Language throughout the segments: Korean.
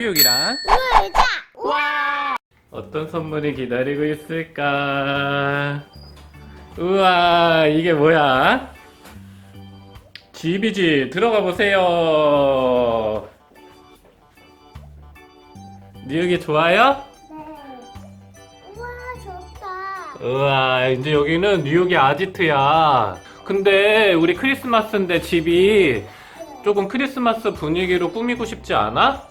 교육이랑 의자. 어떤 선물이 기다리고 있을까? 우와, 이게 뭐야? 집이지. 들어가 보세요. 뉴욕이 좋아요? 네. 우와 좋다. 우와, 이제 여기는 뉴욕의 아지트야. 근데 우리 크리스마스인데 집이 조금 크리스마스 분위기로 꾸미고 싶지 않아?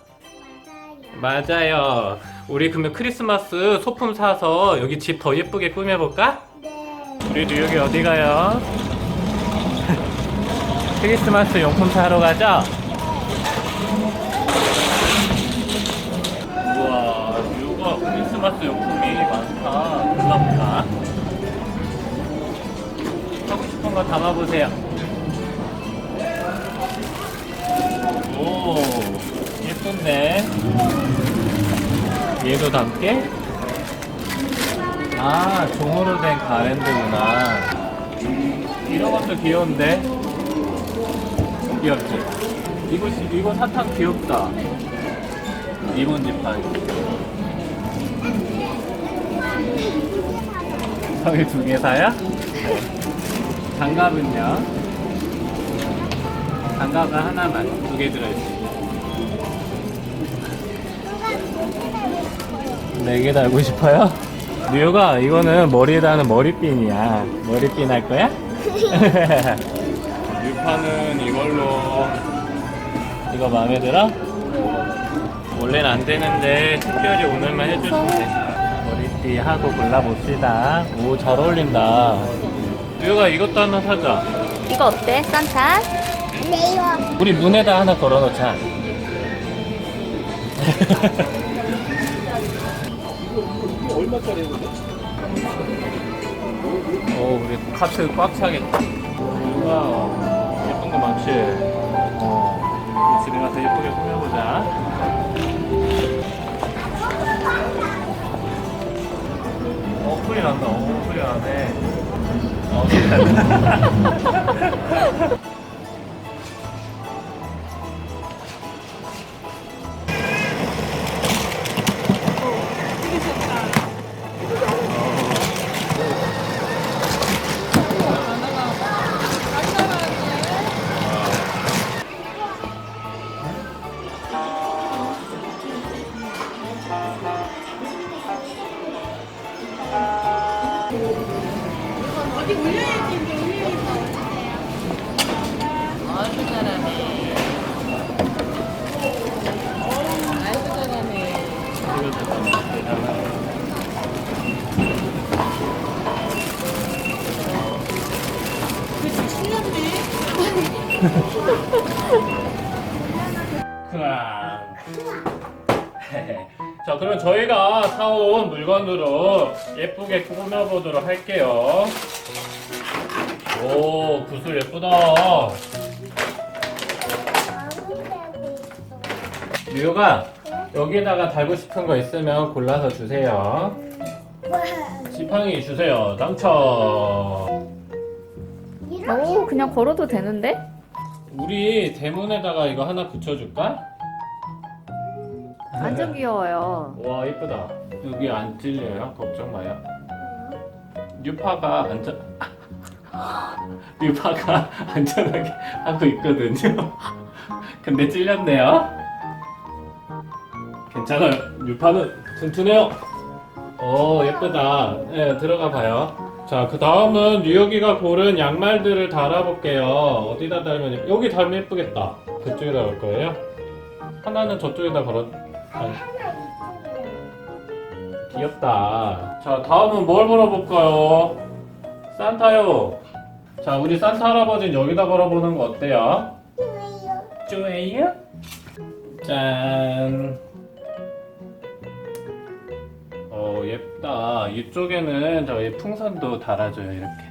맞아요. 우리 그러면 크리스마스 소품 사서 여기 집 더 예쁘게 꾸며볼까? 네. 우리 뉴욕이 어디 가요? 크리스마스 용품 사러 가자. 우와, 뉴욕아 크리스마스 용품이 많다. 몰라보다. 하고 싶은 거 담아보세요. 오, 예쁜데? 얘도 담게? 아, 종으로 된 가랜드구나. 이런 것도 귀여운데? 귀엽지? 이거, 시- 이거 사탕 귀엽다. 리본 지팡이. 저기 두개 사요? 장갑은요? 장갑은 하나만, 두 개 들어있어요. 네개 달고 싶어요? 뉴욕아, 이거는 머리에다 하는 머리핀이야. 머리핀 할 거야? 뉴파는 이걸로. 이거 마음에 들어? 원래는 안 되는데, 특별히 오늘만 해주신대. 머리띠 하고 골라봅시다. 오, 잘 어울린다. 뉴욕아, 이것도 하나 사자. 이거 어때? 산타? 네요. 우리 문에다 하나 걸어놓자. 어, 우리 카트 꽉 차겠다. 우와, 예쁜 거 많지? 어, 집에 가서 예쁘게 꾸며보자. 어, 소리 난다. 어, 소리 나네. 어, 소리 나네. 아주 잘하네. 아이고 잘하네. 크아. 자, 그럼 저희가 사온 물건으로 예쁘게 꾸며 보도록 할게요. 오, 구슬 예쁘다. 뉴욕아, 여기다가 달고 싶은 거 있으면 골라서 주세요. 지팡이 주세요. 당첨. 오, 그냥 걸어도 되는데? 우리 대문에다가 이거 하나 붙여줄까? 완전 귀여워요. 와 이쁘다. 여기 안 찔려요? 걱정 마요. 뉴파가 안전 뉴파가 안전하게 하고 있거든요. 근데 찔렸네요. 괜찮아요. 뉴파는 튼튼해요. 오 예쁘다. 네, 들어가 봐요. 자, 그 다음은 뉴욕이가 고른 양말들을 달아볼게요. 어디다 달면 여기 달면 예쁘겠다. 그쪽에다 걸 거예요? 하나는 저쪽에다 걸어. 아니, 귀엽다. 자, 다음은 뭘 걸어볼까요? 산타요. 자, 우리 산타 할아버지는 여기다 걸어보는 거 어때요? 좋아요? 짠. 어, 예쁘다. 이쪽에는 저희 풍선도 달아줘요, 이렇게.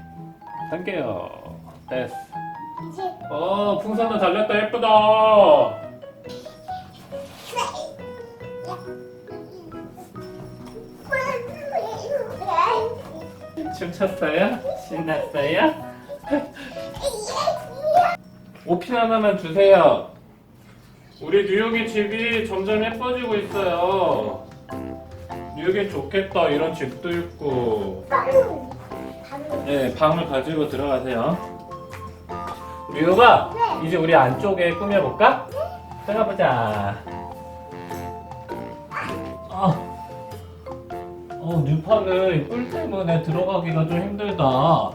당겨요. 됐어. 어, 풍선도 달렸다, 예쁘다. 춤췄어요? 신났어요? 오핀 하나만 주세요. 우리 뉴욕이 집이 점점 예뻐지고 있어요. 뉴욕이 좋겠다. 이런 집도 있고. 빵. 네, 방을 가지고 들어가세요. 뉴욕아, 이제 우리 안쪽에 꾸며볼까? 들어가 보자. 아, 어, 뉴파는 뿔 때문에 들어가기가 좀 힘들다.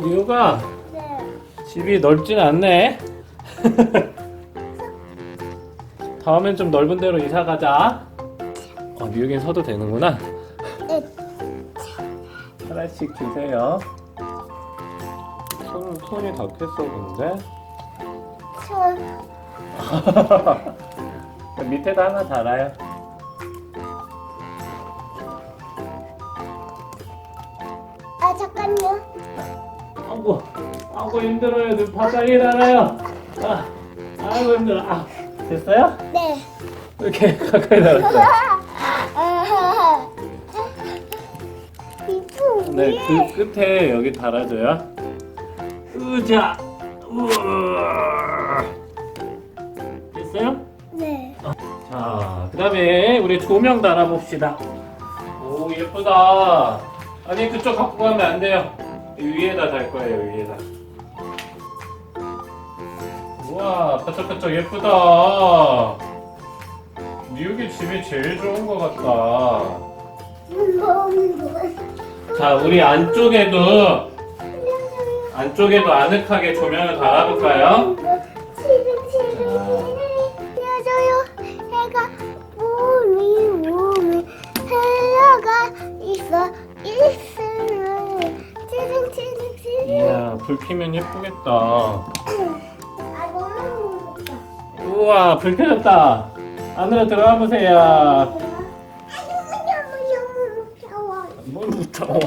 뉴욕아, 네. 집이 넓진 않네. 다음엔 좀 넓은 데로 이사 가자. 어, 뉴욕인 서도 되는구나. 네. 하나씩 주세요. 손, 손이 닿겠어, 근데? 손. 밑에다 하나 달아요. 아이고, 힘들어요. 눈 바닥에 달아요. 아, 아이고, 힘들어. 아, 됐어요? 네. 이렇게 가까이 달았어요. 네, 그 끝에 여기 달아줘요. 으자, 우와. 됐어요? 네. 자, 그 다음에 우리 조명 달아봅시다. 오, 예쁘다. 아니, 그쪽 갖고 가면 안 돼요. 이 위에다 달 거예요, 위에다. 우와, 반짝반짝 예쁘다. 뉴욕이 집이 제일 좋은 것 같다. 자, 우리 안쪽에도, 안쪽에도 아늑하게 조명을 달아볼까요? 이야, 불 켜면 예쁘겠다. 우와, 불 켜졌다. 안으로 들어가 보세요. 무서워.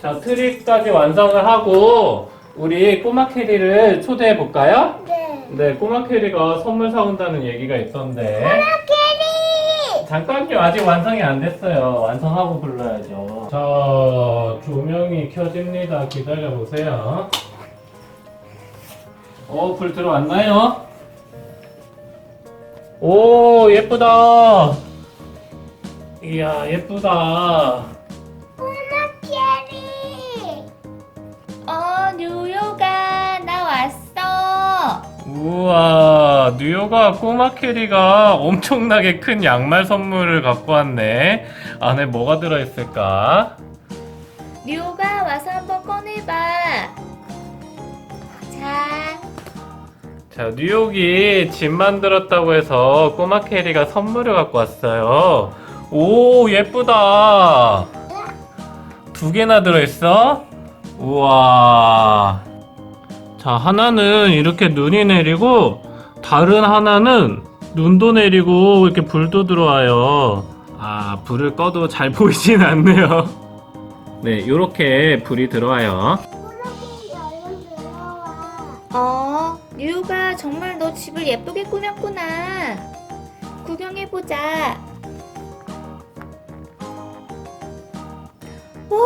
자, 트릭까지 완성을 하고, 우리 꼬마 캐리를 초대해 볼까요? 네 네, 꼬마 캐리가 선물 사온다는 얘기가 있던데. 캐리 잠깐요, 아직 완성이 안 됐어요. 완성하고 불러야죠. 자, 조명이 켜집니다. 기다려 보세요. 어, 불 들어왔나요? 오, 예쁘다. 이야, 예쁘다. 꼬마 캐리 어, 뉴욕아, 나 왔어. 우와, 뉴욕아 꼬마 캐리가 엄청나게 큰 양말 선물을 갖고 왔네. 안에 뭐가 들어있을까? 뉴욕아, 와서 한번 꺼내봐. 자, 자, 뉴욕이 집 만들었다고 해서 꼬마 캐리가 선물을 갖고 왔어요. 오, 예쁘다. 두 개나 들어있어? 우와. 자, 하나는 이렇게 눈이 내리고, 다른 하나는 눈도 내리고, 이렇게 불도 들어와요. 아, 불을 꺼도 잘 보이진 않네요. 네, 이렇게 불이 들어와요. 어, 뉴욕아, 정말 너 집을 예쁘게 꾸몄구나. 구경해보자. 와,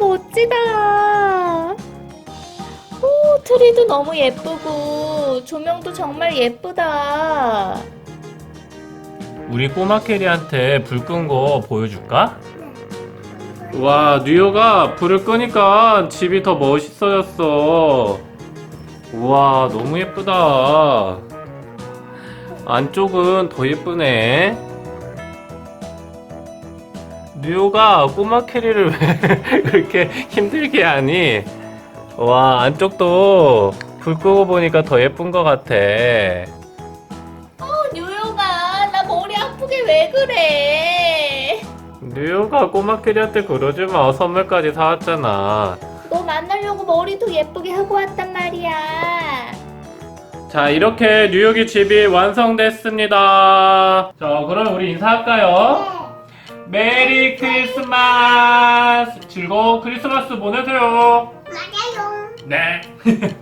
멋지다. 오, 트리도 너무 예쁘고, 조명도 정말 예쁘다. 우리 꼬마 캐리한테 불 끈 거 보여줄까? 와, 뉴욕아, 불을 끄니까 집이 더 멋있어졌어. 우와, 너무 예쁘다. 안쪽은 더 예쁘네. 뉴욕아, 꼬마 캐리를 왜 그렇게 힘들게 하니? 와, 안쪽도 불 끄고 보니까 더 예쁜 것 같아. 어, 뉴욕아, 나 머리 아프게 왜 그래? 뉴욕아, 꼬마 캐리한테 그러지 마. 선물까지 사왔잖아. 너 만나려고 머리도 예쁘게 하고 왔단 말이야. 자, 이렇게 뉴욕이 집이 완성됐습니다. 자, 그럼 우리 인사할까요? 메리 크리스마스! 즐거운 크리스마스 보내세요. 맞아요 네.